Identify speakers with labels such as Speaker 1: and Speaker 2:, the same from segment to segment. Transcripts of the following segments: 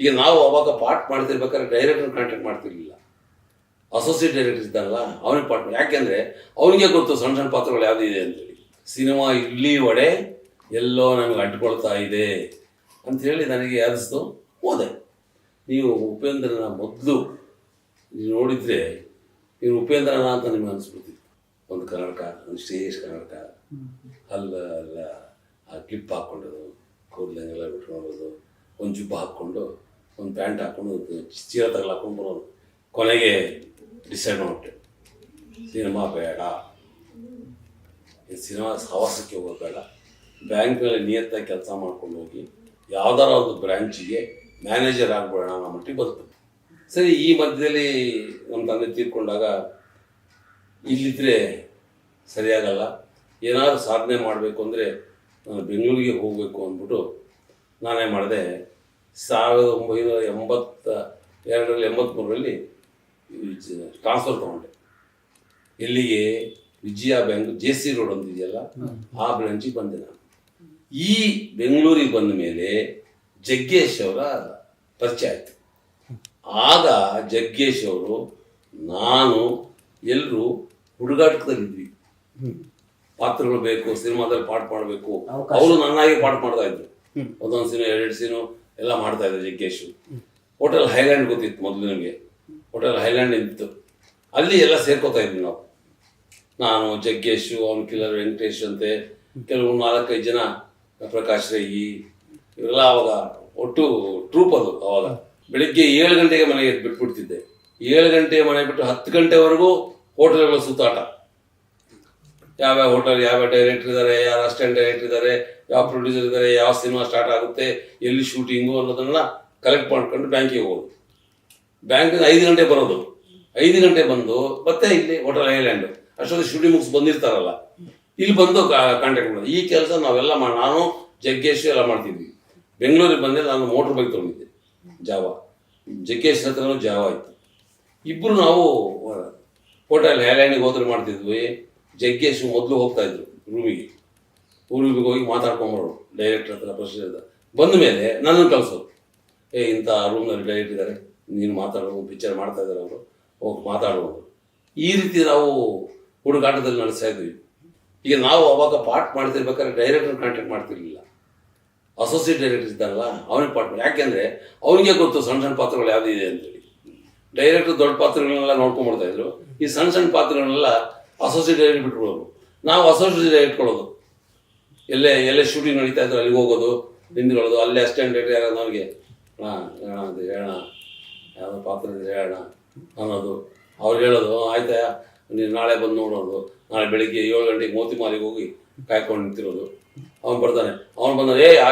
Speaker 1: ಈಗ ನಾವು ಅವಾಗ ಪಾರ್ಟ್ ಮಾಡ್ತಿರ್ಬೇಕಾದ್ರೆ ಡೈರೆಕ್ಟರ್ ಕಾಂಟ್ಯಾಕ್ಟ್ ಮಾಡ್ತಿರ್ಲಿಲ್ಲ. ಅಸೋಸಿಯೇಟ್ ಡೈರೆಕ್ಟರ್ ಇದ್ದಾರಲ್ಲ ಅವನಿಗೆ ಪಾರ್ಟ್ ಮಾಡಿ ಯಾಕೆಂದ್ರೆ ಅವನಿಗೆ ಗೊತ್ತು ಸಣ್ಣ ಸಣ್ಣ ಪಾತ್ರಗಳು ಯಾವುದಿದೆ ಅಂತೇಳಿ ಸಿನಿಮಾ ಇಲ್ಲಿ ಒಡೆ, ಎಲ್ಲೋ ನನಗೆ ಅಂಟ್ಕೊಳ್ತಾ ಇದೆ ಅಂತ ಹೇಳಿ ನನಗೆ ಯಾದಿಸ್ತು ಹೋದೆ. ನೀವು ಉಪೇಂದ್ರನ ಮೊದಲು ನೀವು ನೋಡಿದ್ರೆ ನೀವು ಉಪೇಂದ್ರನ ಅಂತ ನಿಮ್ಗೆ ಅನಿಸ್ಬಿಡ್ತಿತ್ತು. ಒಂದು ಕನ್ನಡಕ, ಒಂದು ಸ್ಟೇಜ್ ಕನ್ನಡಕ. ಅಲ್ಲ ಅಲ್ಲ ಆ ಕ್ಲಿಪ್ ಹಾಕ್ಕೊಂಡು ಕೂದಲಂಗೆಲ್ಲ ಬಿಟ್ಕೊಳ್ಳೋದು ಒಂದು ಜುಬ್ಬ ಹಾಕ್ಕೊಂಡು ಒಂದು ಪ್ಯಾಂಟ್ ಹಾಕೊಂಡು ಚೀರ ತಗಲ ಹಾಕೊಂಡು ಬರೋದು. ಕೊನೆಗೆ ಡಿಸೈಡ್ ಮಾಡಿಬಿಟ್ಟೆ. ಸಿನಿಮಾ ಬೇಡ. ಸಿನಿಮಾ ಸಹವಾಸಕ್ಕೆ ಹೋಗೋದು ಬ್ಯಾಂಕ್ನಲ್ಲಿ ನಿಯತ್ತಾಗಿ ಕೆಲಸ ಮಾಡ್ಕೊಂಡು ಹೋಗಿ ಯಾವ್ದಾರ ಒಂದು ಬ್ರ್ಯಾಂಚಿಗೆ ಮ್ಯಾನೇಜರ್ ಆಗ್ಬಿಡೋಣ ಅನ್ನೋ ಮಟ್ಟಿಗೆ ಬದುಕು ಸರಿ, ಈ ಮಧ್ಯದಲ್ಲಿ ನಮ್ಮ ತಂದೆ ತೀರ್ಕೊಂಡಾಗ ಇಲ್ಲಿದ್ದರೆ ಸರಿಯಾಗಲ್ಲ. ಏನಾದರೂ ಸಾಧನೆ ಮಾಡಬೇಕು ಅಂದರೆ, ನಾನು ಬೆಂಗಳೂರಿಗೆ ಹೋಗಬೇಕು ಅಂದ್ಬಿಟ್ಟು ನಾನೇ ಮಾಡಿದೆ. ಸಾವಿರದ ಒಂಬೈನೂರ ಎಂಬತ್ತ ಎರಡರಲ್ಲಿ ಎಂಬತ್ತ್ಮೂರರಲ್ಲಿ ಟ್ರಾನ್ಸ್ಫರ್ ತೊಗೊಂಡೆ. ಎಲ್ಲಿಗೆ Vijaya bank J C road ಅಂತಿದೆಯಲ್ಲ ಆ ಬ್ರಾಂಚಿಗೆ ಬಂದೆ ನಾನು. ಈ ಬೆಂಗಳೂರಿಗೆ ಬಂದ ಮೇಲೆ ಜಗ್ಗೇಶ್ ಅವರ ಪರಿಚಯ ಆಯಿತು. ಆಗ ಜಗ್ಗೇಶ್ ಅವರು ನಾನು ಎಲ್ಲರೂ ಹುಡುಗಾಟದಲ್ಲಿದ್ವಿ ಪಾತ್ರಗಳು ಬೇಕು ಸಿನಿಮಾದಲ್ಲಿ ಪಾಠ ಮಾಡಬೇಕು. ಅವರು ನನ್ನಾಗಿ ಪಾಠ ಮಾಡ್ತಾ ಇದ್ರು. ಒಂದೊಂದು ಸೀನು ಎರಡು ಸೀನು ಎಲ್ಲ ಮಾಡ್ತಾ ಇದ್ದಾರೆ ಜಗ್ಗೇಶ್. ಹೋಟೆಲ್ ಹೈಲ್ಯಾಂಡ್ ಗೊತ್ತಿತ್ತು ಮೊದಲು ನನಗೆ. ಹೋಟೆಲ್ ಹೈಲ್ಯಾಂಡ್ ಇತ್ತು. ಅಲ್ಲಿ ಎಲ್ಲ ಸೇರ್ಕೋತಾ ಇದ್ವಿ ನಾವು. ನಾನು, ಜಗ್ಗೇಶು, ಅವನ ಕಿಲ್ಲರ್ ವೆಂಕಟೇಶ್ ಅಂತೆ, ಕೆಲವು ನಾಲ್ಕೈದು ಜನ, ಪ್ರಕಾಶ್ ರೈ ಇವರೆಲ್ಲ ಅವಾಗ ಒಟ್ಟು ಟ್ರೂಪ್ ಅದು ಅವಾಗ. ಬೆಳಿಗ್ಗೆ ಏಳು ಗಂಟೆಗೆ ಮನೆಗೆ ಬಿಟ್ಬಿಡ್ತಿದ್ದೆ ಏಳು ಗಂಟೆ ಮನೆ ಬಿಟ್ಟು ಹತ್ತು ಗಂಟೆವರೆಗೂ ಹೋಟೆಲ್ಗಳ ಸುತ್ತಾಟ. ಯಾವ್ಯಾವ ಹೋಟೆಲ್ ಯಾವ ಡೈರೆಕ್ಟರ್ ಇದ್ದಾರೆ ಯಾವ ಅಸಿಸ್ಟೆಂಟ್ ಡೈರೆಕ್ಟರ್ ಇದ್ದಾರೆ ಯಾವ ಪ್ರೊಡ್ಯೂಸರ್ ಇದ್ದಾರೆ ಯಾವ ಸಿನಿಮಾ ಸ್ಟಾರ್ಟ್ ಆಗುತ್ತೆ, ಎಲ್ಲಿ ಶೂಟಿಂಗು ಅನ್ನೋದನ್ನ ಕಲೆಕ್ಟ್ ಮಾಡ್ಕೊಂಡು ಬ್ಯಾಂಕಿಗೆ ಹೋಗೋದು. ಬ್ಯಾಂಕಿಗೆ ಐದು ಗಂಟೆ ಬರೋದು. ಐದು ಗಂಟೆ ಬಂದು ಮತ್ತೆ ಇಲ್ಲಿ ಹೋಟೆಲ್ ಐಲ್ಯಾಂಡ್ ಅಷ್ಟೊಂದು ಶೂಟಿಂಗ್ ಮುಗಿಸ್ ಬಂದಿರ್ತಾರಲ್ಲ. ಇಲ್ಲಿ ಬಂದು ಕಾಂಟ್ಯಾಕ್ಟ್ ಮಾಡೋದು. ಈ ಕೆಲಸ ನಾವೆಲ್ಲ ಮಾಡಿ ನಾನು, ಜಗ್ಗೇಶ್ ಎಲ್ಲ ಮಾಡ್ತಿದ್ವಿ. ಬೆಂಗಳೂರಿಗೆ ಬಂದೆ, ನಾನು ಮೋಟ್ರ್ ಬೈಕ್ ತೊಗೊಂಡಿದ್ದೆ. ಜಾವ. ಜಗ್ಗೇಶ್ ಹತ್ರನೂ ಜಾವ ಇತ್ತು. ಇಬ್ಬರು ನಾವು ಹೋಟೆಲ್ ಐಲ್ಯಾಂಡಿಗೆ ಹೋದ್ರೆ ಮಾಡ್ತಿದ್ವಿ. ಜಗ್ಗೇಶ್ ಮೊದಲು ಹೋಗ್ತಾ ಇದ್ರು ರೂಮಿಗೆ ರೂಮಿಗೆ ಹೋಗಿ ಮಾತಾಡ್ಕೊಂಬರೋರು ಡೈರೆಕ್ಟರ್ ಹತ್ರ ಪ್ರೊಸೀಜರ್ ಹತ್ರ ಬಂದ ಮೇಲೆ ನನ್ನನ್ನು ಕಳಿಸೋರು. ಏ, ಇಂಥ ರೂಮ್ನಲ್ಲಿ ಡೈರೆಕ್ಟ್ ಇದ್ದಾರೆ. ನೀನು ಮಾತಾಡೋ ಪಿಕ್ಚರ್ ಮಾಡ್ತಾ ಇದ್ದಾರೆ ಅವರು. ಹೋಗಿ ಮಾತಾಡ್ಬೋದು ಈ ರೀತಿ ನಾವು ಹುಡುಗಾಟದಲ್ಲಿ ನಡೆಸ್ತಾ ಇದ್ವಿ. ಈಗ ನಾವು ಅವಾಗ ಪಾರ್ಟ್ ಮಾಡ್ತಿರ್ಬೇಕಾದ್ರೆ ಡೈರೆಕ್ಟರ್ ಕಾಂಟ್ಯಾಕ್ಟ್ ಮಾಡ್ತಿರ್ಲಿಲ್ಲ. ಅಸೋಸಿಯೇಟ್ ಡೈರೆಕ್ಟರ್ ಇದ್ದಾರಲ್ಲ, ಅವನಿಗೆ ಪಾರ್ಟ್ ಮಾಡಿ. ಯಾಕೆಂದ್ರೆ ಅವನಿಗೆ ಗೊತ್ತು ಸಣ್ಣ ಸಣ್ಣ ಪಾತ್ರಗಳು ಯಾವುದಿದೆ ಅಂತೇಳಿ. ಡೈರೆಕ್ಟರ್ ದೊಡ್ಡ ಪಾತ್ರಗಳನ್ನೆಲ್ಲ ನೋಡ್ಕೊಂಡ್ಬಿಡ್ತಾ ಇದ್ರು. ಈ ಸಣ್ಣ ಸಣ್ಣ ಪಾತ್ರಗಳನ್ನೆಲ್ಲ ಅಸೋಸಿಯೇಟ್ ಡೈರೆಕ್ಟ್ ಬಿಟ್ಕೊಳ್ಳೋರು ನಾವು ಅಸೋಸಿಯೇಟ್ ಇಟ್ಕೊಳ್ಳೋದು. ಎಲ್ಲೇ ಎಲ್ಲೇ ಶೂಟಿಂಗ್ ನಡೀತಾ ಇದ್ರು ಅಲ್ಲಿಗೆ ಹೋಗೋದು, ನಿಂತ್ಕೊಳ್ಳೋದು, ಅಲ್ಲೇ ಡೈರೆಕ್ಟರ್ ಯಾರು ನಮಗೆ ಹಾಂ, ಹೇಳೋಣ ಅಂತ ಹೇಳೋಣ. ಯಾವುದೋ ಪಾತ್ರ ಹೇಳೋಣ. ಅನ್ನೋದು. ಅವ್ರು ಹೇಳೋದು ಆಯ್ತಾ ನೀನು ನಾಳೆ ಬಂದು ನೋಡೋದು. ನಾಳೆ ಬೆಳಿಗ್ಗೆ ಏಳು ಗಂಟೆಗೆ ಮೋತಿ ಮಾಲಿಗೆ ಹೋಗಿ ಕಾಯ್ಕೊಂಡು ನಿಂತಿರೋದು. ಅವ್ನು ಬರ್ತಾನೆ. ಅವ್ನು ಬಂದ ಏ ಆ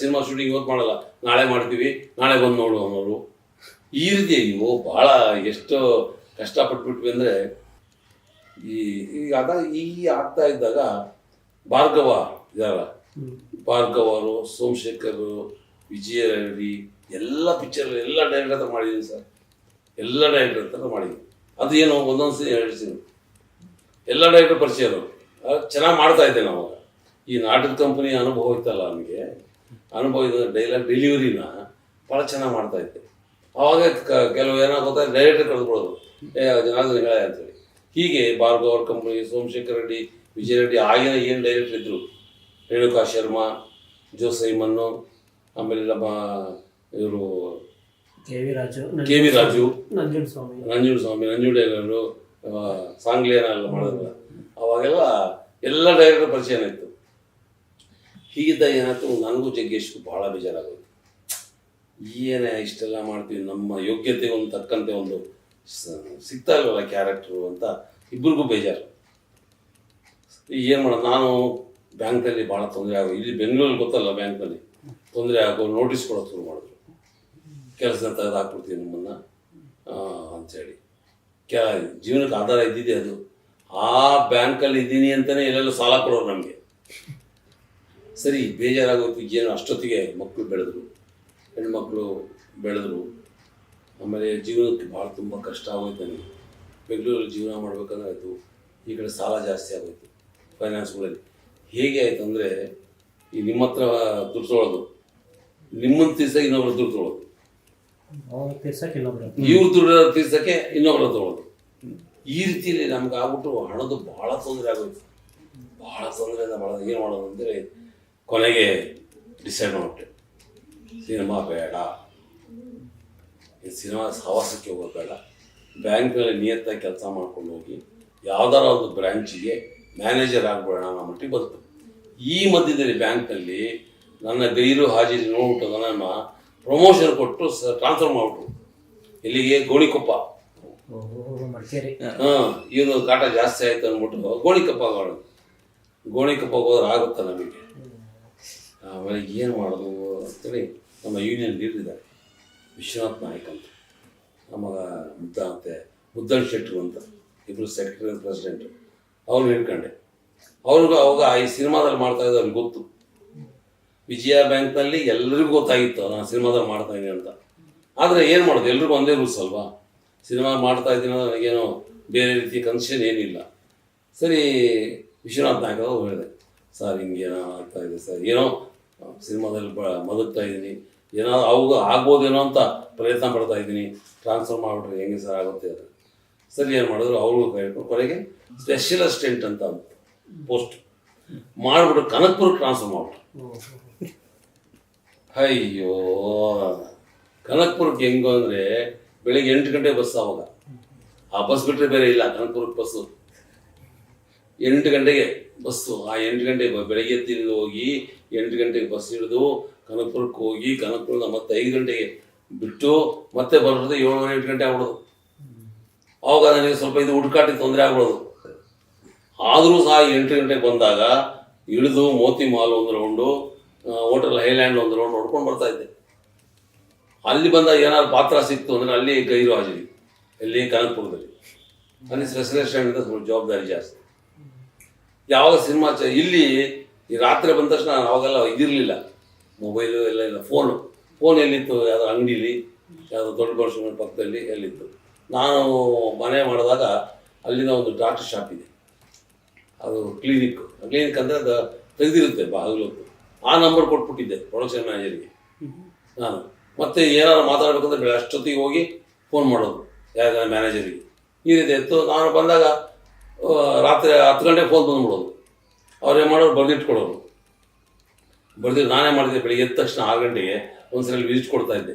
Speaker 1: ಸಿನಿಮಾ ಶೂಟಿಂಗ್ ಇವತ್ತು ಮಾಡಲ್ಲ. ನಾಳೆ ಮಾಡ್ತೀವಿ, ನಾಳೆ ಬಂದು ನೋಡು ಅನ್ನೋರು. ಈ ರೀತಿ ಇವು ಭಾಳ ಎಷ್ಟು ಕಷ್ಟಪಟ್ಬಿಟ್ವಿ ಅಂದರೆ ಈ ಅದ, ಈ ಆಗ್ತಾ ಇದ್ದಾಗ ಭಾರ್ಗವ ಇದಾರ ಭಾರ್ಗವರು, ಸೋಮಶೇಖರ್ ವಿಜಯ ರೆಡ್ಡಿ ಎಲ್ಲ ಪಿಕ್ಚರ್ ಎಲ್ಲ ಡೈರೆಕ್ಟರ್ ಮಾಡಿದ್ದೀನಿ ಸರ್. ಎಲ್ಲ ಡೈರೆಕ್ಟರ್ ಹತ್ರ ಮಾಡಿದ್ದೀನಿ ಅದು ಏನು, ಒಂದೊಂದು ಸೀನ್ ಹೇಳ್ತೀನಿ ಎಲ್ಲ ಡೈರೆಕ್ಟರ್ ಪರಿಚಯ ಚೆನ್ನಾಗಿ ಮಾಡ್ತಾ ಇದ್ದೆ ನಾವು ಈ ನಾಟಕ ಕಂಪನಿ ಅನುಭವ ಇತ್ತಲ್ಲ ನನಗೆ ಅನುಭವ ಇದ್ದ ಡೈಲಾಗ್ ಡೆಲಿವರಿನ ಭಾಳ ಚೆನ್ನಾಗಿ ಮಾಡ್ತಾ ಇದ್ದೆ. ಅವಾಗ ಕೆಲವು ಏನಾಗುತ್ತೆ ಡೈರೆಕ್ಟರ್ ಕಳೆದುಕೊಳ್ಳೋದು ಏ, ಜನಾರ್ದನ್ ಹೇಳ ಅಂತೇಳಿ. ಹೀಗೆ ಭಾರ್ಗವ್ ಅವ್ರ ಕಂಪನಿ ಸೋಮಶೇಖರ್ ರೆಡ್ಡಿ ವಿಜಯ ರೆಡ್ಡಿ ಆಗಿನ ಏನು ಡೈರೆಕ್ಟರ್ ಇದ್ದರು ರೇಣುಕಾ ಶರ್ಮಾ ಜೋಸೈಮನ್ನು ಆಮೇಲೆ ನಮ್ಮ ಇವರು
Speaker 2: K V Raju
Speaker 1: K V Raju
Speaker 2: Nanjunda Swamy
Speaker 1: Nanjunda Swamy ನಂಜುಂಡೇಗೌಡರು ಸಾಂಗ್ಲಿಯನ ಎಲ್ಲ ಮಾಡಿದ್ರಲ್ಲ ಅವಾಗೆಲ್ಲ ಎಲ್ಲ ಡೈರೆಕ್ಟರ್ ಪರಿಚಯ ಇತ್ತು. ಹೀಗಿದ್ದ ಏನಾಯ್ತು ನನಗೂ ಜಗ್ಗೇಶ್ಗೂ ಭಾಳ ಬೇಜಾರಾಗೋಯ್ತು. ಏನೇ ಇಷ್ಟೆಲ್ಲ ಮಾಡ್ತೀವಿ ನಮ್ಮ ಯೋಗ್ಯತೆಗೊಂದು ತಕ್ಕಂತೆ ಒಂದು ಸಿಗ್ತಾ ಇಲ್ವಲ್ಲ ಕ್ಯಾರೆಕ್ಟ್ರು ಅಂತ? ಇಬ್ಬರಿಗೂ ಬೇಜಾರು. ಏನು ಮಾಡೋದು? ನಾನು ಬ್ಯಾಂಕಲ್ಲಿ ಭಾಳ ತೊಂದರೆ ಆಗೋ ಇಲ್ಲಿ ಬೆಂಗಳೂರಲ್ಲಿ ಗೊತ್ತಲ್ಲ ಬ್ಯಾಂಕಲ್ಲಿ ತೊಂದರೆ ಆಗೋ ನೋಟಿಸ್ ಕೊಡೋದು ಶುರು ಮಾಡಿದ್ರು. ಕೆಲಸ ತೆಗೆದು ಹಾಕ್ಬಿಡ್ತೀವಿ ನಿಮ್ಮನ್ನು ಅಂಥೇಳಿ ಕ್ಯಾ, ಜೀವನಕ್ಕೆ ಆಧಾರ ಇದ್ದಿದೆ ಅದು. ಆ ಬ್ಯಾಂಕಲ್ಲಿ ಇದ್ದೀನಿ ಅಂತಲೇ ಎಲ್ಲೆಲ್ಲ ಸಾಲ ಕೊಡೋರು ನಮಗೆ. ಸರಿ ಬೇಜಾರಾಗೋದು ಏನು, ಅಷ್ಟೊತ್ತಿಗೆ ಮಕ್ಕಳು ಬೆಳೆದ್ರು. ಹೆಣ್ಮಕ್ಳು ಬೆಳೆದ್ರು. ಆಮೇಲೆ ಜೀವನಕ್ಕೆ ಭಾಳ ತುಂಬ ಕಷ್ಟ ಆಗೋಯ್ತು ನನಗೆ. ಬೆಂಗಳೂರಲ್ಲಿ ಜೀವನ ಮಾಡಬೇಕಂದ್ರೆ ಆಯಿತು. ಈ ಕಡೆ ಸಾಲ ಜಾಸ್ತಿ ಆಗೋಯ್ತು ಫೈನಾನ್ಸ್ಗಳಲ್ಲಿ ಹೇಗೆ ಆಯ್ತು ಅಂದರೆ ಈ ನಿಮ್ಮ ಹತ್ರ ದುಡ್ಡು ತೊಗೊಳೋದು ನಿಮ್ಮನ್ನು ತೀರ್ಸೋಕೆ ಇನ್ನೊಬ್ರು ದುಡ್ಡು ತೊಗೊಳೋದು
Speaker 2: ತೀರ್ಸಕ್ಕೆ
Speaker 1: ಇವ್ರು ದುಡ್ಡು ತೀರ್ಸಕ್ಕೆ ಇನ್ನೊಬ್ರು ತೊಗೊಳೋದು ಈ ರೀತಿಯಲ್ಲಿ ನಮ್ಗೆ ಆಗ್ಬಿಟ್ಟು ಹಣದ ಭಾಳ ತೊಂದರೆ ಆಗೋಯ್ತು. ಭಾಳ ತೊಂದರೆಯಿಂದ ಭಾಳ ಏನು ಮಾಡೋದು ಅಂದರೆ ಕೊನೆಗೆ ಡಿಸೈಡ್ ಮಾಡಿಬಿಟ್ಟೆ. ಸಿನಿಮಾ ಬೇಡ. ಸಿನಿಮಾ ಸಹವಾಸಕ್ಕೆ ಹೋಗಬೇಡ. ಬೇಡ ಬ್ಯಾಂಕ್ನಲ್ಲಿ ನಿಯತ್ತಾಗಿ ಕೆಲಸ ಮಾಡ್ಕೊಂಡು ಹೋಗಿ ಯಾವ್ದಾರ ಒಂದು ಬ್ರ್ಯಾಂಚಿಗೆ ಮ್ಯಾನೇಜರ್ ಆಗ್ಬೋಣ ಅನ್ನೋ ಮಟ್ಟಿಗೆ ಬಂತು ಈ ಮಧ್ಯದಲ್ಲಿ ಬ್ಯಾಂಕ್ನಲ್ಲಿ ನನ್ನ ಗೈರು ಹಾಜರಿ ನೋಡ್ಬಿಟ್ಟು ನನ್ನ ಪ್ರಮೋಷನ್ ಕೊಟ್ಟು ಸ ಟ್ರಾನ್ಸ್ಫರ್ ಮಾಡಿಬಿಟ್ರು. ಇಲ್ಲಿಗೆ ಗೋಣಿಕೊಪ್ಪ. ಹಾಂ ಇದು ಕಾಟ ಜಾಸ್ತಿ ಆಯ್ತು ಅಂದ್ಬಿಟ್ಟು ಗೋಣಿಕೊಪ್ಪ ಮಾಡೋದು. ಗೋಣಿಕೊಪ್ಪ ಹೋದ್ರೆ ಆಗುತ್ತಾ ನಮಗೆ? ಆಮೇಲೆ ಏನು ಮಾಡೋದು ಅಂತೇಳಿ ನಮ್ಮ ಯೂನಿಯನ್ ಲೀಡರ್ ಇದ್ದಾರೆ. ವಿಶ್ವನಾಥ್ ನಾಯಕ್ ಅಂತ ನಮಗ ಮುದ್ದ ಅಂತೆ ಮುದ್ದಲ್ ಶೆಟ್ರು ಅಂತ. ಇಬ್ಬರು ಸೆಕ್ರೆಟರಿ ಪ್ರೆಸಿಡೆಂಟು ಅವ್ರನ್ನ ಹೇಳ್ಕೊಂಡೆ ಅವ್ರಿಗೂ ಅವಾಗ ಈ ಸಿನಿಮಾದಲ್ಲಿ ಮಾಡ್ತಾ ಇದ್ದ ಅವ್ರಿಗೆ ಗೊತ್ತು. ವಿಜಯ ಬ್ಯಾಂಕ್ನಲ್ಲಿ ಎಲ್ಲರಿಗೂ ಗೊತ್ತಾಗಿತ್ತು ನಾನು ಸಿನಿಮಾದಲ್ಲಿ ಮಾಡ್ತಾ ಇದ್ದೀನಿ ಅಂತ. ಆದರೆ ಏನು ಮಾಡೋದು? ಎಲ್ರಿಗೂ ಒಂದೇ ರೂಲ್ಸ್ ಅಲ್ವಾ? ಸಿನಿಮಾ ಮಾಡ್ತಾ ಇದ್ದೀನಿ ನನಗೇನು ಬೇರೆ ರೀತಿ ಕನ್ಸೆಷನ್ ಏನಿಲ್ಲ. ಸರಿ ವಿಶ್ವನಾಥ್ ನಾಯಕ್ ಅವರು ಹೇಳಿದೆ, ಸರ್, ಹಿಂಗೇನೋ ಇದೆ ಸರ್. ಏನೋ ಸಿನಿಮಾದಲ್ಲಿ ಬ ಇದ್ದೀನಿ. ಏನೋ ಅವಾಗ ಆಗ್ಬೋದೇನೋ ಅಂತ ಪ್ರಯತ್ನ ಪಡ್ತಾ ಇದ್ದೀನಿ. ಟ್ರಾನ್ಸ್ಫರ್ ಮಾಡಿಬಿಟ್ರೆ ಹೆಂಗೆ ಸರ್ ಆಗುತ್ತೆ ಅದು ಸರಿ ಏನು ಮಾಡಿದ್ರು? ಅವ್ರಿಗೂ ಕೈಕೊಂಡು ಕೊನೆಗೆ ಸ್ಪೆಷಲ್ ಅಸಿಸ್ಟೆಂಟ್ ಅಂತ ಪೋಸ್ಟ್ ಮಾಡಿಬಿಟ್ಟು ಕನಕ್ಪುರ್ ಟ್ರಾನ್ಸ್ಫರ್ ಮಾಡ್ಬಿಟ್ರು. ಅಯ್ಯೋ. ಕನಕ್ಪುರಕ್ಕೆ ಹೆಂಗು ಅಂದರೆ ಬೆಳಿಗ್ಗೆ ಎಂಟು ಗಂಟೆ ಬಸ್ ಅವಾಗ. ಆ ಬಸ್ ಬಿಟ್ಟರೆ ಬೇರೆ ಇಲ್ಲ ಕನಕ್ಪುರಕ್ಕೆ ಬಸ್ಸು. ಎಂಟು ಗಂಟೆಗೆ ಬಸ್ಸು. ಆ ಎಂಟು ಗಂಟೆಗೆ ಬೆಳಗ್ಗೆ ತಿಂದು ಹೋಗಿ ಎಂಟು ಗಂಟೆಗೆ ಬಸ್ ಹಿಡಿದು ಕನಕಪುರಕ್ಕೆ ಹೋಗಿ ಕನಕ್ಪುರದ ಮತ್ತೆ ಐದು ಗಂಟೆಗೆ ಬಿಟ್ಟು ಮತ್ತೆ ಬರೋದು ಏಳು ಎಂಟು ಗಂಟೆ ಆಗ್ಬಿಡೋದು. ಆವಾಗ ನನಗೆ ಸ್ವಲ್ಪ ಇದು ಹುಡುಕಾಟಿ ತೊಂದರೆ ಆಗ್ಬಿಡೋದು. ಆದರೂ ಸಹ ಎಂಟು ಗಂಟೆಗೆ ಬಂದಾಗ ಇಳಿದು ಮೋತಿ ಮಾಲ್ ಒಂದು ರೌಂಡು ಹೋಟೆಲ್ ಹೈಲ್ಯಾಂಡ್ ಒಂದು ರೌಂಡ್ ನೋಡ್ಕೊಂಡು ಬರ್ತಾ ಇದ್ದೆ. ಅಲ್ಲಿ ಬಂದಾಗ ಏನಾದ್ರು ಪಾತ್ರ ಸಿಕ್ತು ಅಂದರೆ ಅಲ್ಲಿ ಗೈರು ಹಾಜರಿ. ಇಲ್ಲಿ ಕನಕಪುರದಲ್ಲಿ. ಅಲ್ಲಿ ಸ್ವಲ್ಪ ಜವಾಬ್ದಾರಿ ಜಾಸ್ತಿ. ಯಾವಾಗ ಸಿನಿಮಾ ಇಲ್ಲಿ ಈ ರಾತ್ರಿ ಬಂದ ತಕ್ಷಣ ಅವಾಗೆಲ್ಲ ಇದಿರಲಿಲ್ಲ. ಮೊಬೈಲು ಎಲ್ಲ ಇಲ್ಲ. ಫೋನು ಫೋನ್ ಎಲ್ಲಿತ್ತು? ಯಾವುದೋ ಅಂಗಡೀಲಿ, ಯಾವುದೋ ದೊಡ್ಡ ವರ್ಷಗಳ ಪಕ್ಕದಲ್ಲಿ ಎಲ್ಲಿತ್ತು? ನಾನು ಮನೆ ಮಾಡಿದಾಗ ಅಲ್ಲಿನ ಒಂದು ಡಾಕ್ಟರ್ ಶಾಪ್ ಇದೆ. ಅದು ಕ್ಲಿನಿಕ್ ಕ್ಲಿನಿಕ್ ಅಂದರೆ ಅದು ತೆಗೆದಿರುತ್ತೆ ಬಾಗಿಲು. ಆ ನಂಬರ್ ಕೊಟ್ಬಿಟ್ಟಿದ್ದೆ ಪ್ರೊಡಕ್ಷನ್ ಮ್ಯಾನೇಜರ್ಗೆ ನಾನು. ಮತ್ತೆ ಏನಾದ್ರು ಮಾತಾಡಬೇಕಂದ್ರೆ ಬೆಳೆ ಅಷ್ಟೊತ್ತಿಗೆ ಹೋಗಿ ಫೋನ್ ಮಾಡೋದು ಯಾರ ಮ್ಯಾನೇಜರಿಗೆ ಈ ರೀತಿ ಇತ್ತು. ನಾನು ಬಂದಾಗ ರಾತ್ರಿ ಹತ್ತು ಗಂಟೆಗೆ ಫೋನ್ ಬಂದ್ಬಿಡೋದು. ಅವ್ರು ಏನು ಮಾಡೋರು ಬರೆದಿಟ್ಕೊಡೋರು ಬರೆದಿಟ್ಟು ನಾನೇ ಮಾಡಿದ್ದೆ ಬೆಳಿಗ್ಗೆ ಎದ್ದ ತಕ್ಷಣ ಆರು ಗಂಟೆಗೆ ಒಂದ್ಸಲ ವಿಸಿಟ್ ಕೊಡ್ತಾ ಇದ್ದೆ.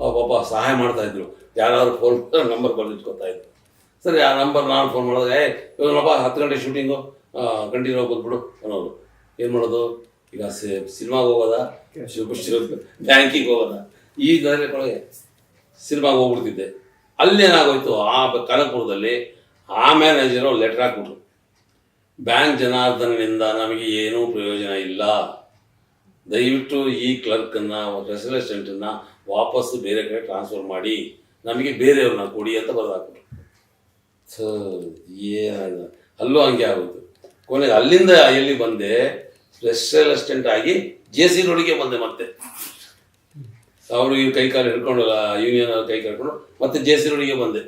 Speaker 1: ಅವ್ರು ಪಾಪ ಸಹಾಯ ಮಾಡ್ತಾ ಇದ್ರು. ಯಾರಾದ್ರು ಫೋನ್ ನಂಬರ್ ಬರೆದಿಟ್ಕೊತಾ ಇದ್ರು. ಸರಿ, ಆ ನಂಬರ್ ನಾನು ಫೋನ್ ಮಾಡಿದಾಗ ಏ ಇವನಪ್ಪ ಹತ್ತು ಗಂಟೆ ಶೂಟಿಂಗು ಕಂಟಿನ್ಯೂ ಬಂದ್ಬಿಡು ಅನ್ನೋದು ಏನು ಮಾಡೋದು? ಈಗ ಸಿನಿಮಾಗೆ ಹೋಗೋದ? ಬ್ಯಾಂಕಿಗೆ ಹೋಗೋದ? ಈ ಒಳಗೆ ಸಿನಿಮಾಗೆ ಹೋಗ್ಬಿಡ್ತಿದ್ದೆ. ಅಲ್ಲೇನಾಗೋಯ್ತು? ಆ ಕನಕಪುರದಲ್ಲಿ ಆ ಮ್ಯಾನೇಜರು ಲೆಟ್ರ್ ಹಾಕ್ಬಿಟ್ರು. ಬ್ಯಾಂಕ್ ಜನಾರ್ದನದಿಂದ ನಮಗೆ ಏನೂ ಪ್ರಯೋಜನ ಇಲ್ಲ. ದಯವಿಟ್ಟು ಈ ಕ್ಲರ್ಕನ್ನು ಸ್ಪೆಷಲ್ ಅಸಿಸ್ಟೆಂಟನ್ನು ವಾಪಸ್ಸು ಬೇರೆ ಕಡೆ ಟ್ರಾನ್ಸ್ಫರ್ ಮಾಡಿ, ನಮಗೆ ಬೇರೆಯವ್ರನ್ನ ಕೊಡಿ ಅಂತ ಬರೆದಾಕ್ಬಿಟ್ರು. ಸೊ ಏನಾಗಿದೆ ಅಲ್ಲೂ ಹಂಗೆ ಆಗೋದು ಕೊನೆಗೆ ಅಲ್ಲಿಂದ ಎಲ್ಲಿ ಬಂದೆ? ಸ್ಪೆಷಲ್ ಅಸಿಸ್ಟೆಂಟ್ ಆಗಿ ಜೆ ಸಿ ರೋಡಿಗೆ ಬಂದೆ ಮತ್ತೆ. ಅವರು ಇವ್ರು ಕೈ ಕಾಲು ಹಿಡ್ಕೊಂಡು ಯೂನಿಯನ್ ಕೈ ಹಿಡ್ಕೊಂಡು ಮತ್ತೆ ಜೆ ಸಿ ರೋಡಿಗೆ ಬಂದೆ.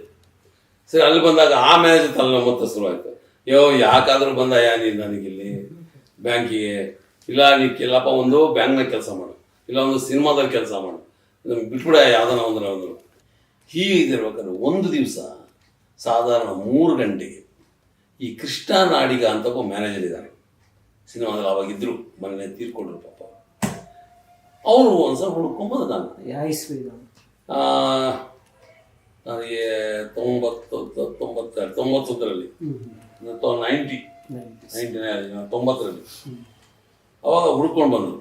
Speaker 1: ಸರಿ, ಅಲ್ಲಿ ಬಂದಾಗ ಆ ಮ್ಯಾನೇಜರ್ ತಲೆ ಮತ್ತೆ ಶುರುವಾಯ್ತು. ಯೋ ಯಾಕಾದ್ರೂ ಬಂದ ಯಾ ನೀನು ನನಗಿಲ್ಲಿ? ಬ್ಯಾಂಕಿಗೆ. ಇಲ್ಲ ನೀ ಕೆಲಪ್ಪ ಒಂದು ಬ್ಯಾಂಕ್ನಾಗ ಕೆಲಸ ಮಾಡು. ಇಲ್ಲ ಒಂದು ಸಿನಿಮಾದಲ್ಲಿ ಕೆಲಸ ಮಾಡು. ನಮ್ಗೆ ಬಿಟ್ಬಿಡ ಯಾವ್ದಾನ ಒಂದು ಒಂದು. ಹೀಗಿರ್ಬೇಕಾದ್ರೆ ಒಂದು ದಿವಸ ಸಾಧಾರಣ ಮೂರು ಗಂಟೆಗೆ ಈ ಕೃಷ್ಣ ನಾಡಿಗ ಅಂತ ಒಬ್ಬ ಮ್ಯಾನೇಜರ್ ಇದ್ದಾನೆ ಸಿನಿಮಾದಲ್ಲಿ ಅವಾಗಿದ್ದರು ಮೊನ್ನೆ ತೀರ್ಕೊಂಡ್ರು ಪಾಪ. ಅವರು ಒಂದ್ಸಲ ಹುಡ್ಕೊಂಬೋದು ನಾನು. ನನಗೆ ತೊಂಬತ್ತು ತೊಂಬತ್ತ ತೊಂಬತ್ತೊಂದರಲ್ಲಿ. ನೈಂಟಿ ನೈಂಟಿ ತೊಂಬತ್ತರಲ್ಲಿ. ಅವಾಗ ಹುಡ್ಕೊಂಡು ಬಂದರು.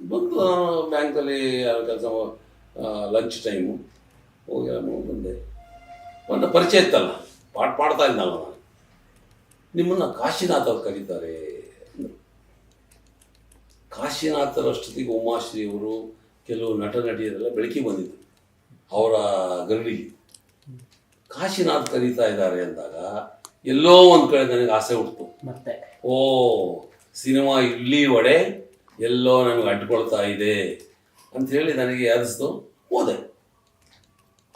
Speaker 1: ಬಂದು ನಾನು ಬ್ಯಾಂಕಲ್ಲಿ ಕೆಲಸ ಲಂಚ್ ಟೈಮು ಹೋಗಿ ಬಂದೆ. ಒಂದು ಪರಿಚಯ ಇತ್ತಲ್ಲ. ಪಾಠ ಪಾಡ್ತಾ ಇದ್ದಲ್ಲ ನಾನು. ನಿಮ್ಮನ್ನು ಕಾಶಿನಾಥ್ ಅವ್ರು ಕರೀತಾರೆ ಕಾಶಿನಾಥರ ಕಾಶಿನಾಥರಷ್ಟೊತ್ತಿಗೆ ಉಮಾಶ್ರೀ ಅವರು ಕೆಲವು ನಟ ನಟಿಯರೆಲ್ಲ ಬೆಳಕಿಗೆ ಬಂದಿದ್ದರು ಅವರ ಗರಡಿಗೆ ಕಾಶಿನಾಥ್ ಕರೀತಾ ಇದ್ದಾರೆ ಅಂದಾಗ ಎಲ್ಲೋ ಒಂದು ಕಡೆ ನನಗೆ ಆಸೆ ಹುಟ್ಟಿತು
Speaker 2: ಮತ್ತೆ?
Speaker 1: ಓ ಸಿನಿಮಾ ಇಲ್ಲಿ ಒಡೆ ಎಲ್ಲೋ ನನಗೆ ಅಡ್ಕೊಳ್ತಾ ಇದೆ ಅಂತ ಹೇಳಿ ನನಗೆ ಅನಿಸ್ತು ಹೋದೆ.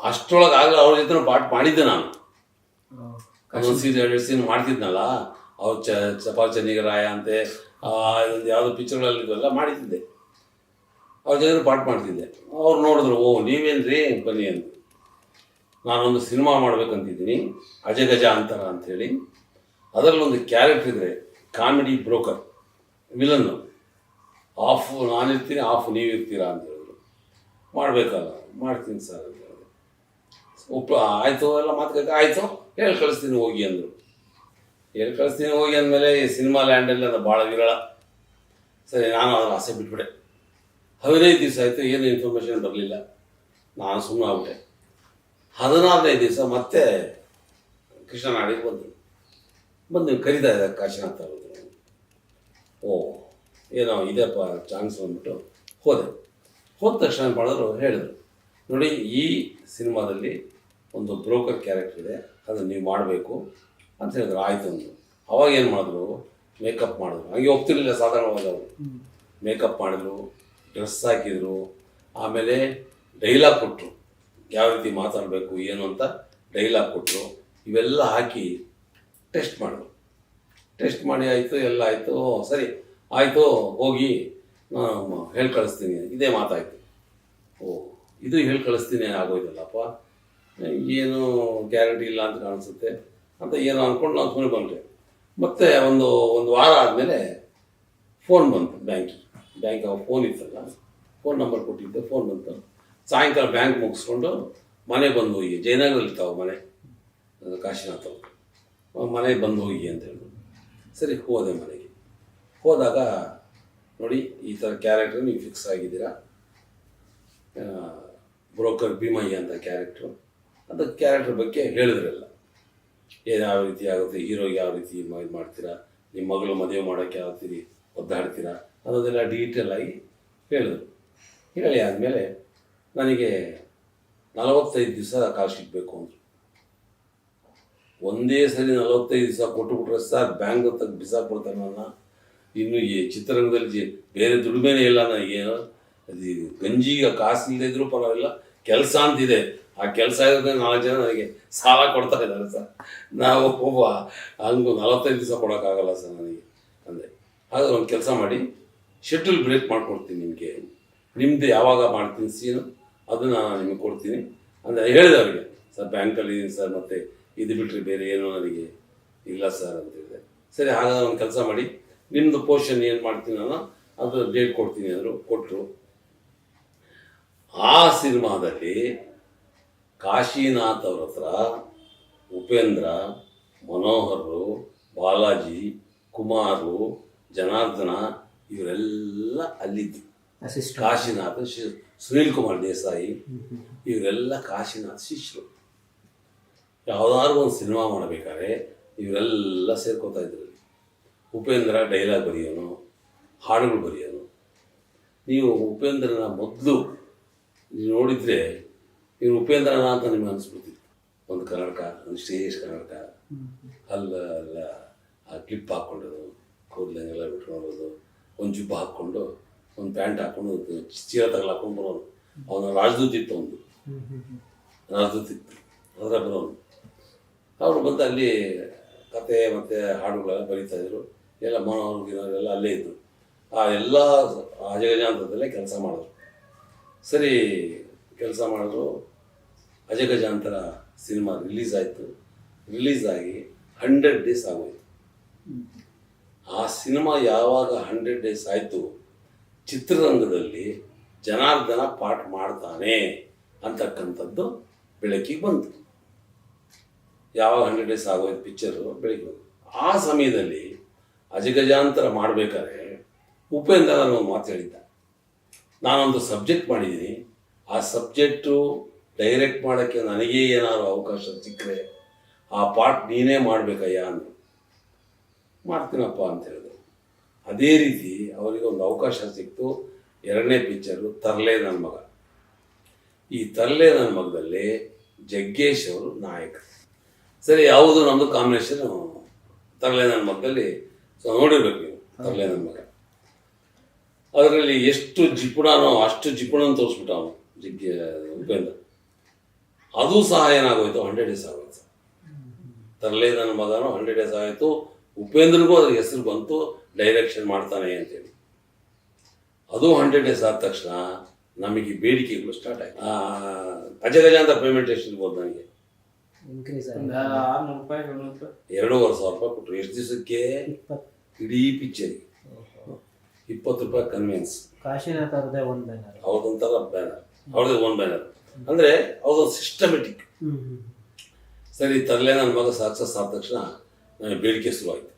Speaker 1: ಅಷ್ಟರೊಳಗೆ ಆಗಲೇ ಅವ್ರ ಜೊತೆ ಪಾಠ ಮಾಡಿದ್ದೆ ನಾನು. ಒಂದು ಸೀನ್ ಎರಡು ಸೀನ್ ಮಾಡ್ತಿದ್ನಲ್ಲ ಅವ್ರು ಚ ಚಪಾಲ್ ಚೆನ್ನಿಗರಾಯ ಅಂತೆ ಯಾವುದೋ ಪಿಕ್ಚರ್ಗಳಲ್ಲಿ ಇದೆಲ್ಲ ಮಾಡಿದ್ದೆ. ಅವ್ರ ಜೊತೆ ಪಾಠ ಮಾಡ್ತಿದ್ದೆ. ಅವ್ರು ನೋಡಿದ್ರು ಓ ನೀವೇನ್ರಿ? ಬನ್ನಿ ಅಂದ್ರು. ನಾನೊಂದು ಸಿನಿಮಾ ಮಾಡ್ಬೇಕಂತಿದ್ದೀನಿ, ಅಜಗಜ ಅಂತರ ಅಂಥೇಳಿ. ಅದರಲ್ಲೊಂದು ಕ್ಯಾರೆಕ್ಟರ್ ಇದೆ ಕಾಮಿಡಿ ಬ್ರೋಕರ್ ವಿಲನ್ನು ಆಫ್ ನಾನಿರ್ತೀನಿ ಆಫ್ ನೀವು ಇರ್ತೀರಾ ಅಂತ ಹೇಳಿದ್ರು. ಮಾಡಬೇಕಲ್ಲ, ಮಾಡ್ತೀನಿ ಸರ್ ಅಂತ ಆಯಿತು, ಎಲ್ಲ ಮಾತುಕತೆ ಆಯಿತು, ಹೇಳಿ ಕಳಿಸ್ತೀನಿ, ಹೋಗಿ ಅಂದರು. ಹೇಳಿ ಕಳಿಸ್ತೀನಿ, ಹೋಗಿ ಅಂದಮೇಲೆ ಈ ಸಿನಿಮಾ ಲ್ಯಾಂಡಲ್ಲಿ ಅದು ಭಾಳ ವಿರಳ. ಸರಿ, ನಾನು ಅದರ ಆಸೆ ಬಿಟ್ಬಿಡೆ ಹದಿನೈದು ದಿವಸ ಆಯಿತು, ಏನು ಇನ್ಫಾರ್ಮೇಷನ್ ಬರಲಿಲ್ಲ. ನಾನು ಸುಮ್ಮನೆ ಆಗ್ಬಿಟ್ಟೆ ಹದಿನಾರನೇ ದಿವಸ ಮತ್ತೆ ಕೃಷ್ಣನಾಡಿಗೆ ಬಂದರು ಬಂದು ಕರೀತಾ ಇದ್ದ ಕಾಶಿನಾಥ ಅವರು ಓ ಏನೋ ಇದೆಪ್ಪ ಚಾನ್ಸ್ ಬಂದ್ಬಿಟ್ಟು ಹೋದೆ. ಹೋದ ತಕ್ಷಣ ಮಾಡಿದ್ರು ಹೇಳಿದ್ರು ನೋಡಿ ಈ ಸಿನಿಮಾದಲ್ಲಿ ಒಂದು ಬ್ರೋಕರ್ ಕ್ಯಾರೆಕ್ಟರ್ ಇದೆ ಅದನ್ನು ನೀವು ಮಾಡಬೇಕು ಅಂತ ಹೇಳಿದ್ರು. ಆಯಿತು ಅಂದರು. ಅವಾಗ ಏನು ಮಾಡಿದ್ರು? ಮೇಕಪ್ ಮಾಡಿದ್ರು. ಹಾಗೆ ಹೋಗ್ತಿರ್ಲಿಲ್ಲ ಸಾಧಾರಣವಾಗಿ ಅವರು. ಮೇಕಪ್ ಮಾಡಿದ್ರು ಡ್ರೆಸ್ ಹಾಕಿದ್ರು ಆಮೇಲೆ ಡೈಲಾಗ್ ಕೊಟ್ಟರು ಯಾವ ರೀತಿ ಮಾತಾಡಬೇಕು, ಏನು ಅಂತ ಡೈಲಾಗ್ ಕೊಟ್ಟರು ಇವೆಲ್ಲ ಹಾಕಿ ಟೆಸ್ಟ್ ಮಾಡಿದ್ರು ಟೆಸ್ಟ್ ಮಾಡಿ ಆಯಿತು, ಎಲ್ಲ ಆಯಿತು ಸರಿ, ಆಯಿತು, ಹೋಗಿ ಹೇಳಿ ಕಳಿಸ್ತೀನಿ. ಇದೇ ಮಾತಾಯಿತು. ಓ, ಇದು ಹೇಳಿ ಕಳಿಸ್ತೀನಿ, ಆಗೋಯ್ತಲ್ಲಪ್ಪ. ಏನು ಗ್ಯಾರಂಟಿ ಇಲ್ಲ ಅಂತ ಕಾಣಿಸುತ್ತೆ. ಅಂತ ಏನೋ ಅಂದ್ಕೊಂಡು ನಾನು ಸುಮ್ಮನೆ ಬಂದೆ ಮತ್ತೆ ಒಂದು ಒಂದು ವಾರ ಆದಮೇಲೆ ಫೋನ್ ಬಂತು, ಬ್ಯಾಂಕಿಗೆ. ಬ್ಯಾಂಕ್ ಫೋನ್ ಇತ್ತಲ್ಲ ಫೋನ್ ನಂಬರ್ ಕೊಟ್ಟಿದ್ದೆ ಫೋನ್ ಬಂತು. ಸಾಯಂಕಾಲ ಬ್ಯಾಂಕ್ ಮುಗಿಸ್ಕೊಂಡು ಮನೆ ಬಂದು ಹೋಗಿ ಜಯನಗರಲ್ಲಿ ತಾವು ಮನೆ ಕಾಶಿನಾಥ್ ಮನೆಗೆ ಬಂದು ಹೋಗಿ ಅಂತ ಹೇಳಿದ್ರು ಸರಿ, ಹೋದೆ ಮನೆಗೆ. ಹೋದಾಗ ನೋಡಿ, ಈ ಥರ ಕ್ಯಾರೆಕ್ಟರ್ ನೀವು ಫಿಕ್ಸ್ ಆಗಿದ್ದೀರಾ? ಬ್ರೋಕರ್ ಭೀಮಯ್ಯ ಅಂತ ಕ್ಯಾರೆಕ್ಟ್ರು ಅದು ಕ್ಯಾರೆಕ್ಟರ್ ಬಗ್ಗೆ ಹೇಳಿದ್ರಲ್ಲ. ಏನು ಯಾವ ರೀತಿ ಆಗುತ್ತೆ ಹೀರೋಗೆ ಯಾವ ರೀತಿ ಇದು ಮಾಡ್ತೀರಾ? ನಿಮ್ಮ ಮಗಳು ಮದುವೆ ಮಾಡೋಕ್ಕೆ ಯಾವ ಒದ್ದಾಡ್ತೀರಾ? ಅನ್ನೋದೆಲ್ಲ ಡೀಟೇಲ್ ಆಗಿ ಹೇಳಿದ್ರು. ಹೇಳಿ ಆದಮೇಲೆ ನನಗೆ ನಲವತ್ತೈದು ದಿವಸ ಕಾಲ್ ಸಿಗಬೇಕು ಅಂದರು. ಒಂದೇ ಸರಿ ನಲವತ್ತೈದು ದಿವಸ ಕೊಟ್ಟುಬಿಟ್ರೆ ಸರ್ ಬ್ಯಾಂಕ್ ತೆಗೆದು ಬಿಸಾಕ್ಬಿಡ್ತಾರೆ ನನ್ನ. ಇನ್ನು ಈ ಚಿತ್ರರಂಗದಲ್ಲಿ ಬೇರೆ ದುಡಿಮೆನೇ ಇಲ್ಲ ನನಗೇನು ಅದು ಗಂಜಿಗೆ ಕಾಸು ಇಲ್ಲದೆ ಇದ್ರೂ ಪರವಾಗಿಲ್ಲ, ಕೆಲಸ ಅಂತಿದೆ ಆ ಕೆಲಸ ಇರೋದ್ರೆ ನಾಲ್ಕು ಜನ ನನಗೆ ಸಾಲ ಕೊಡ್ತಾ ಇದ್ದಾರೆ ಸರ್. ನಾವು ಒಬ್ಬ ಹಂಗು ನಲವತ್ತೈದು ದಿವಸ ಕೊಡೋಕ್ಕಾಗಲ್ಲ ಸರ್ ನನಗೆ. ಅಂದರೆ ಹಾಗೆ ಒಂದು ಕೆಲಸ ಮಾಡಿ, ಶೆಡ್ಯೂಲ್ ಬ್ರೇಕ್ ಮಾಡಿಕೊಡ್ತೀನಿ ನಿಮಗೆ. ನಿಮ್ಮದು ಯಾವಾಗ ಮಾಡ್ತೀನಿ ಸೀನು? ಅದನ್ನು ನಾನು ನಿಮಗೆ ಕೊಡ್ತೀನಿ. ಅಂದರೆ ಹೇಳಿದೆ ಅವರಿಗೆ ಸರ್, ಬ್ಯಾಂಕಲ್ಲಿ ಸರ್, ಮತ್ತೆ ಇದು ಬಿಟ್ಟರೆ ಬೇರೆ ಏನೂ ನನಗೆ ಇಲ್ಲ ಸರ್ ಅಂತ ಹೇಳಿದೆ. ಸರಿ, ಹಾಗಾದ್ರೆ ಒಂದು ಕೆಲಸ ಮಾಡಿ. ನಿಮ್ಮದು ಪೋಷನ್ ಏನು ಮಾಡ್ತೀನಿ ನಾನು, ಅದು ಡೇಟ್ ಕೊಡ್ತೀನಿ ಅಂದರು ಕೊಟ್ಟರು ಆ ಸಿನಿಮಾದಲ್ಲಿ ಕಾಶಿನಾಥ್ ಅವ್ರ ಹತ್ರ ಉಪೇಂದ್ರ ಮನೋಹರು ಬಾಲಾಜಿ, ಕುಮಾರು, ಜನಾರ್ದನ, ಇವರೆಲ್ಲ
Speaker 2: ಅಲ್ಲಿದ್ದರು
Speaker 1: ಕಾಶಿನಾಥ್ ಶಿ- ಸುನೀಲ್ ಕುಮಾರ್ ದೇಸಾಯಿ ಇವರೆಲ್ಲ ಕಾಶಿನಾಥ್ ಶಿಷ್ಯರು. ಯಾವುದಾದ್ರು ಒಂದು ಸಿನಿಮಾ ಮಾಡಬೇಕಾದ್ರೆ ಇವರೆಲ್ಲ ಸೇರ್ಕೋತಾ ಇದ್ರು. ಉಪೇಂದ್ರ ಡೈಲಾಗ್ ಬರೆಯೋನು ಹಾಡುಗಳು ಬರೆಯೋನು. ನೀವು ಉಪೇಂದ್ರನ ಮೊದಲು ನೀವು ನೋಡಿದರೆ ನೀವು ಉಪೇಂದ್ರನ ಅಂತ ನಿಮ್ಗೆ ಅನಿಸ್ಬಿಡ್ತಿತ್ತು. ಒಂದು ಕನ್ನಡಕ ಒಂದು ಸ್ಟೇಜ್ ಕನ್ನಡಕ. ಅಲ್ಲ ಅಲ್ಲ ಆ ಕ್ಲಿಪ್ ಹಾಕ್ಕೊಂಡೋದು ಕೂದಲಂಗೆಲ್ಲ ಬಿಟ್ಕೊಳ್ಳೋದು ಒಂದು ಜುಬ್ಬ ಹಾಕ್ಕೊಂಡು ಒಂದು ಪ್ಯಾಂಟ್ ಹಾಕೊಂಡು ಚೀರ ತಗಲ್ ಹಾಕೊಂಡು ಬರೋನು. ಅವನ ರಾಜದೂತ ಇತ್ತು ಒಂದು. ರಾಜದೂತ ಇತ್ತು. ಅದರ ಬರೋನು. ಅವರು ಬಂದು ಅಲ್ಲಿ ಕತೆ ಮತ್ತು ಹಾಡುಗಳೆಲ್ಲ ಬರೀತಾ ಇದ್ರು. ಎಲ್ಲ ಮನೋಹರ್ ಗಿನೋರೆಲ್ಲ ಅಲ್ಲೇ ಇದ್ದರು ಆ ಎಲ್ಲ ಅಜಗಜಾಂತರದಲ್ಲೇ ಕೆಲಸ ಮಾಡಿದ್ರು. ಸರಿ, ಕೆಲಸ ಮಾಡಿದ್ರು. ಅಜಗಜಾಂತರ ಸಿನಿಮಾ ರಿಲೀಸ್ ಆಯಿತು. ರಿಲೀಸ್ ಆಗಿ ಹಂಡ್ರೆಡ್ ಡೇಸ್ ಆಗೋಯ್ತು. ಆ ಸಿನಿಮಾ ಯಾವಾಗ ಹಂಡ್ರೆಡ್ ಡೇಸ್ ಆಯಿತು ಚಿತ್ರರಂಗದಲ್ಲಿ ಜನಾರ್ದನ ಪಾಠ ಮಾಡ್ತಾನೆ ಅಂತಕ್ಕಂಥದ್ದು ಬೆಳಕಿಗೆ ಬಂತು. ಯಾವಾಗ ಹಂಡ್ರೆಡ್ ಡೇಸ್ ಆಗೋಯ್ತು ಪಿಕ್ಚರು ಬೆಳಗ್ಗೆ ಬಂತು. ಆ ಸಮಯದಲ್ಲಿ ಅಜಗಜಾಂತರ ಮಾಡಬೇಕಾದ್ರೆ ಉಪೇಂದ್ರ ಒಂದು ಮಾತು ಹೇಳಿದ್ದ. ನಾನೊಂದು ಸಬ್ಜೆಕ್ಟ್ ಮಾಡಿದ್ದೀನಿ. ಆ ಸಬ್ಜೆಕ್ಟು ಡೈರೆಕ್ಟ್ ಮಾಡೋಕ್ಕೆ ನನಗೇ ಏನಾದ್ರು ಅವಕಾಶ ಸಿಕ್ಕರೆ ಆ ಪಾಠ ನೀನೇ ಮಾಡಬೇಕಯ್ಯ ಅಂದರು. ಮಾಡ್ತೀನಪ್ಪ ಅಂತ ಹೇಳಿದ್ರು. ಅದೇ ರೀತಿ ಅವರಿಗೆ ಒಂದು ಅವಕಾಶ ಸಿಕ್ತು. ಎರಡನೇ ಪಿಕ್ಚರು ತರ್ಲೆ ನನ್ನ ಮಗ. ಈ ತರ್ಲೆ ನನ್ನ ಮಗದಲ್ಲಿ ಜಗ್ಗೇಶ್ ಅವರು ನಾಯಕ. ಸರಿ, ಯಾವುದು ನಮ್ಮದು ಕಾಂಬಿನೇಷನ್ ತರಲೆ ನನ್ನ ಮಗದಲ್ಲಿ. ಸೊ ನೋಡಿರ್ಬೇಕು ನೀವು, ತರಲೆ ನನ್ನ ಮಗ. ಅದರಲ್ಲಿ ಎಷ್ಟು ಜಿಪುಣನೋ ಅಷ್ಟು ಜಿಪುಣ ತೋರಿಸ್ಬಿಟ್ಟ ಅವನು, ಜಿಗ್ಗೆ, ಉಪೇಂದ್ರ. ಅದು ಸಹ ಏನಾಗೋಯ್ತು? ಹಂಡ್ರೆಡ್ ಡೇಸ್ ಆಗೋಯ್ತು. ತರಲೆ ನನ್ನ ಮಗನೂ ಹಂಡ್ರೆಡ್ ಡೇಸ್ ಆಯಿತು. ಉಪೇಂದ್ರಿಗೂ ಅದ್ರ ಹೆಸರು ಬಂತು. ಡೈರೆಕ್ಷನ್ ಮಾಡ್ತಾನೆ ಅಂತೇಳಿ. ಅದು ಹಂಡ್ರೆಡ್ ಡೇಸ್ ಆದ ತಕ್ಷಣ ನಮಗೆ ಬೇಡಿಕೆಗಳು ಸ್ಟಾರ್ಟ್ ಆಯ್ತು. ಗಜ ಅಜಗಜ ಅಂತ ಪೇಮೆಂಟ್ ಎಷ್ಟು ಇರ್ಬೋದು ನನಗೆ? ಎರಡೂವರೆ ಸಾವಿರ ರೂಪಾಯಿ ಕೊಟ್ಟರು. ಎಷ್ಟು ದಿವಸಕ್ಕೆ? ಇಡೀ ಪಿಚ್ಚರಿ ಇಪ್ಪತ್ತು ರೂಪಾಯಿ ಕನ್ವಿನ್ಸ್
Speaker 2: ಕಾಶಿನಾಥ್ ಅವ್ರದ್ದೇ ಒಂದು ಬ್ಯಾನರ್
Speaker 1: ಅವ್ರದೊಂಥರ ಬ್ಯಾನರ್ ಅವ್ರದ್ದು ಒಂದು ಬ್ಯಾನರ್ ಅಂದರೆ ಅವ್ರದ್ದು ಸಿಸ್ಟಮೆಟಿಕ್ ಸರಿ ತರಲೆ ನನ್ನ ಮಗ ಸಕ್ಸಸ್ ಆದ ತಕ್ಷಣ ನನಗೆ ಬೇಡಿಕೆ ಶುರುವಾಯಿತು.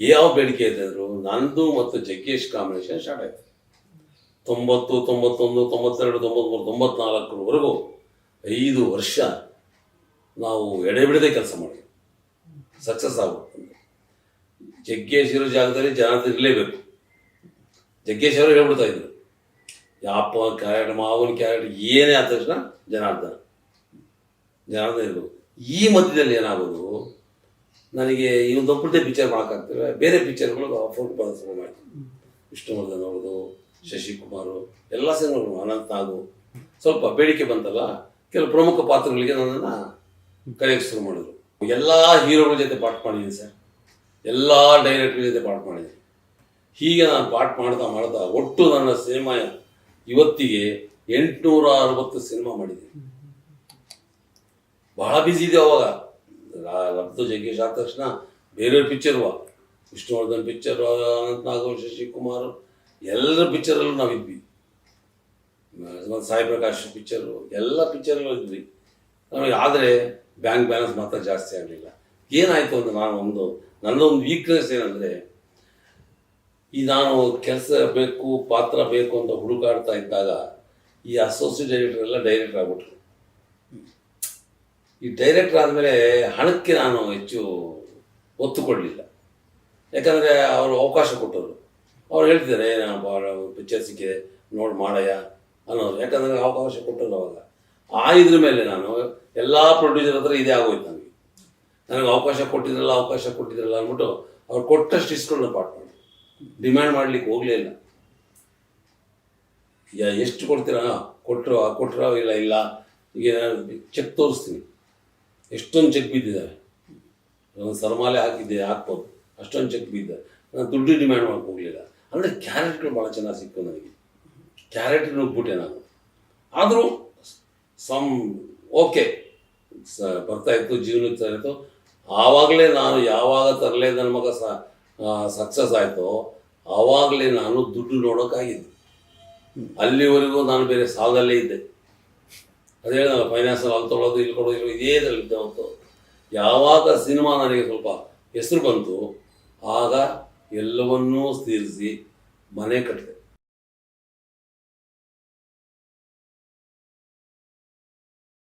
Speaker 1: ಯಾವ ಬೇಡಿಕೆ ಇದೆ ಅಂದ್ರು ನಂದು ಮತ್ತು ಜಗ್ಗೇಶ್ ಕಾಂಬಿನೇಷನ್ ಸ್ಟಾರ್ಟ್ ಆಯಿತು. ತೊಂಬತ್ತು, ತೊಂಬತ್ತೊಂದು, ತೊಂಬತ್ತೆರಡು, ತೊಂಬತ್ಮೂರು, ತೊಂಬತ್ನಾಲ್ಕರವರೆಗೂ ಐದು ವರ್ಷ ನಾವು ಎಡೆಬಿಡದೆ ಕೆಲಸ ಮಾಡಿ ಸಕ್ಸಸ್ ಆಗ್ಬೇಕು ಜಗ್ಗೇಶ್ ಇರೋ ಜಾಗದಲ್ಲಿ ಜನಾರ್ದನ್ ಇರಲೇಬೇಕು. ಜಗ್ಗೇಶ್ ಅವರು ಹೇಳ್ಬಿಡ್ತಾ ಇದ್ರು, ಯಾಪ, ಕ್ಯಾರೆಟ್, ಮಾವನ ಕ್ಯಾರೆಟ್, ಏನೇ ಆದ ತಕ್ಷಣ ಜನಾರ್ದನ ಜನಾರ್ದನ ಇರ್ಬೋದು. ಈ ಮಧ್ಯದಲ್ಲಿ ಏನಾಗೋದು ನನಗೆ ಈ ಒಂದು ಪಿಕ್ಚರ್ ಮಾಡೋಕ್ಕಾಗ್ತದೆ ಬೇರೆ ಪಿಕ್ಚರ್ಗಳು ಫೋಟೋ ಸಿನಿಮಾ ಮಾಡಿ ವಿಷ್ಣುವರ್ಧನ್ ಅವ್ರದ್ದು, ಶಶಿಕುಮಾರು ಎಲ್ಲ ಸಿನಿಮಾಗಳು, ಅನಂತ್ ನಾಗು. ಸ್ವಲ್ಪ ಬೇಡಿಕೆ ಬಂತಲ್ಲ, ಕೆಲವು ಪ್ರಮುಖ ಪಾತ್ರಗಳಿಗೆ ನನ್ನನ್ನು ಕರೆಯಕ್ಕೆ ಶುರು ಮಾಡಿದ್ರು. ಎಲ್ಲ ಹೀರೋಗಳ ಜೊತೆ ಪಾಠ ಮಾಡಿದ್ದೀನಿ ಸರ್. ಎಲ್ಲ ಡೈರೆಕ್ಟರ್ ಜೊತೆ ಪಾಠ ಮಾಡಿದ್ದೀನಿ. ಹೀಗೆ ನಾನು ಪಾಠ ಮಾಡ್ತಾ ಮಾಡ್ತಾ ಒಟ್ಟು ನನ್ನ ಸಿನಿಮಾ ಇವತ್ತಿಗೆ ಎಂಟುನೂರ ಅರವತ್ತು ಸಿನಿಮಾ ಮಾಡಿದ್ದೀನಿ. ಬಹಳ ಬ್ಯುಸಿ ಇದೆ ಅವಾಗ. ರಬ್ದು ಜಗ್ಗೇಶ್ ಆದ ತಕ್ಷಣ ಬೇರೆ ಪಿಕ್ಚರ್ ವಿಷ್ಣುವರ್ಧನ್ ಪಿಕ್ಚರ್ ಅನಂತ ನಾಗವ್ ಶಶಿಕುಮಾರ್, ಎಲ್ಲರ ಪಿಕ್ಚರಲ್ಲೂ ನಾವಿದ್ವಿ ಸಾಯಿ ಪ್ರಕಾಶ್ ಪಿಕ್ಚರು ಎಲ್ಲ ಪಿಕ್ಚರ್ಗಳು ಇದ್ವಿ. ನಮಗೆ ಆದರೆ ಬ್ಯಾಂಕ್ ಬ್ಯಾಲೆನ್ಸ್ ಮಾತ್ರ ಜಾಸ್ತಿ ಆಗಲಿಲ್ಲ. ಏನಾಯಿತು ಅಂತ ನಾನು ಒಂದು, ನನ್ನೊಂದು ವೀಕ್ನೆಸ್ ಏನಂದರೆ, ಈ ನಾನು ಕೆಲಸ ಬೇಕು, ಪಾತ್ರ ಬೇಕು ಅಂತ ಹುಡುಕಾಡ್ತಾ ಇದ್ದಾಗ ಈ ಅಸೋಸಿಯೇಟ್ ಡೈರೆಕ್ಟರ್ ಎಲ್ಲ ಡೈರೆಕ್ಟರ್ ಆಗ್ಬಿಟ್ರು. ಈ ಡೈರೆಕ್ಟರ್ ಆದಮೇಲೆ ಹಣಕ್ಕೆ ನಾನು ಹೆಚ್ಚು ಒತ್ತು ಕೊಡಲಿಲ್ಲ ಯಾಕಂದರೆ ಅವರು ಅವಕಾಶ ಕೊಟ್ಟರು ಅವ್ರು ಹೇಳ್ತಿದ್ದಾರೆ ನಾನು ಪಿಕ್ಚರ್ ಸಿಕ್ಕಿದೆ, ನೋಡಿ ಮಾಡಯ್ಯ ಅನ್ನೋರು. ಯಾಕಂದರೆ ಅವಕಾಶ ಕೊಟ್ಟರು ಅವಾಗ. ಆ ಇದ್ರ ಮೇಲೆ ನಾನು ಎಲ್ಲ ಪ್ರೊಡ್ಯೂಸರ್ ಹತ್ರ ಇದೇ ಆಗೋಯ್ತು ನನಗೆ ನನಗೆ ಅವಕಾಶ ಕೊಟ್ಟಿದ್ರಲ್ಲ ಅವಕಾಶ ಕೊಟ್ಟಿದ್ರಲ್ಲ ಅಂದ್ಬಿಟ್ಟು ಅವ್ರು ಕೊಟ್ಟಷ್ಟು ಇಸ್ಕೊಂಡು ಪಾಠ ಮಾಡಿ ಡಿಮ್ಯಾಂಡ್ ಮಾಡ್ಲಿಕ್ಕೆ ಹೋಗಲೇ ಇಲ್ಲ. ಎಷ್ಟು ಕೊಡ್ತೀರಾ? ಕೊಟ್ಟರು ಕೊಟ್ಟರು ಇಲ್ಲ ಇಲ್ಲ. ಈಗ ಚೆಕ್ ತೋರಿಸ್ತೀನಿ. ಎಷ್ಟೊಂದು ಚೆಕ್ ಬಿದ್ದಿದ್ದಾವೆ? ಒಂದು ಸರಮಾಲೆ ಹಾಕಿದ್ದೆ, ಹಾಕ್ಬೋದು. ಅಷ್ಟೊಂದು ಚೆಕ್ ಬಿದ್ದ ನಾನು ದುಡ್ಡು ಡಿಮ್ಯಾಂಡ್ ಮಾಡಕ್ಕೆ ಹೋಗಲಿಲ್ಲ. ಅಂದರೆ ಕ್ಯಾರೆಕ್ಟ್ರ್ ಭಾಳ ಚೆನ್ನಾಗಿ ಸಿಕ್ತು ನನಗೆ. ಕ್ಯಾರೆಕ್ಟ್ರ್ ನುಗ್ಬಿಟ್ಟೆ ನಾನು. ಆದರೂ ಸಮ್ ಓಕೆ ಸ ಬರ್ತಾ ಇತ್ತು, ಜೀವನ ಇತ್ತು. ಆವಾಗಲೇ ನಾನು ಯಾವಾಗ ತರಲೇ ನನ್ನ ಮಗ ಸಕ್ಸಸ್ ಆಯಿತೋ, ಆವಾಗಲೇ ನಾನು ದುಡ್ಡು ನೋಡೋಕ್ಕಾಗಿದ್ದೆ. ಅಲ್ಲಿವರೆಗೂ ನಾನು ಬೇರೆ ಸಾಲದಲ್ಲೇ ಇದ್ದೆ. ಅದೇ ನಾನು ಫೈನಾನ್ಸಲ್ಲಿ ಅಲ್ಲಿ ತೊಳೋದು, ಇಲ್ಲಿ ಕೊಡೋದು, ಇಲ್ಲಿ ಇದೇ ಹೊತ್ತು ಯಾವಾಗ ಸಿನಿಮಾ ನನಗೆ ಸ್ವಲ್ಪ ಹೆಸರು ಬಂತು, ಆಗ ಎಲ್ಲವನ್ನೂ ಸ್ಥಿರಿಸಿ ಮನೆ ಕಟ್ಟಿದೆ